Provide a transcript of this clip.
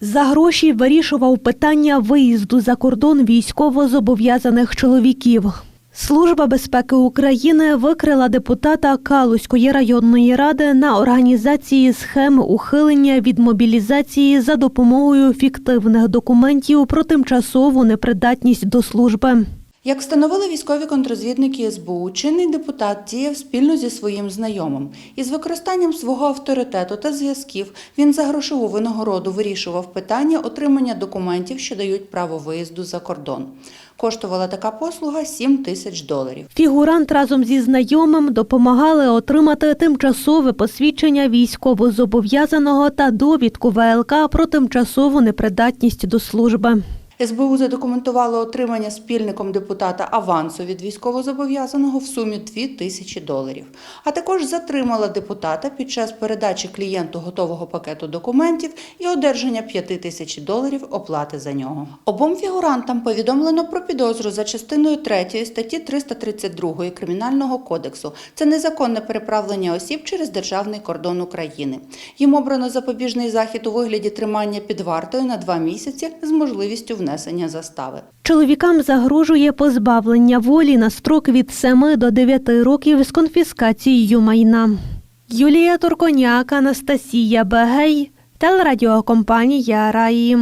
За гроші вирішував питання виїзду за кордон військово-зобов'язаних чоловіків. Служба безпеки України викрила депутата Калузької районної ради на організації схеми ухилення від мобілізації за допомогою фіктивних документів про тимчасову непридатність до служби. Як встановили військові контрозвідники СБУ, чинний депутат діяв спільно зі своїм знайомим. Із використанням свого авторитету та зв'язків він за грошову винагороду вирішував питання отримання документів, що дають право виїзду за кордон. Коштувала така послуга 7 тисяч доларів. Фігурант разом зі знайомим допомагали отримати тимчасове посвідчення військовозобов'язаного та довідку ВЛК про тимчасову непридатність до служби. СБУ задокументувало отримання спільником депутата авансу від військовозобов'язаного в сумі 2 тисячі доларів, а також затримала депутата під час передачі клієнту готового пакету документів і одержання 5 тисяч доларів оплати за нього. Обом фігурантам повідомлено про підозру за частиною 3 статті 332 Кримінального кодексу. Це незаконне переправлення осіб через державний кордон України. Їм обрано запобіжний захід у вигляді тримання під вартою на два місяці з можливістю внесення застави. Чоловікам загрожує позбавлення волі на строк від 7 до 9 років з конфіскацією майна. Юлія Турконяк, Анастасія Бегей, телерадіокомпанія Раї.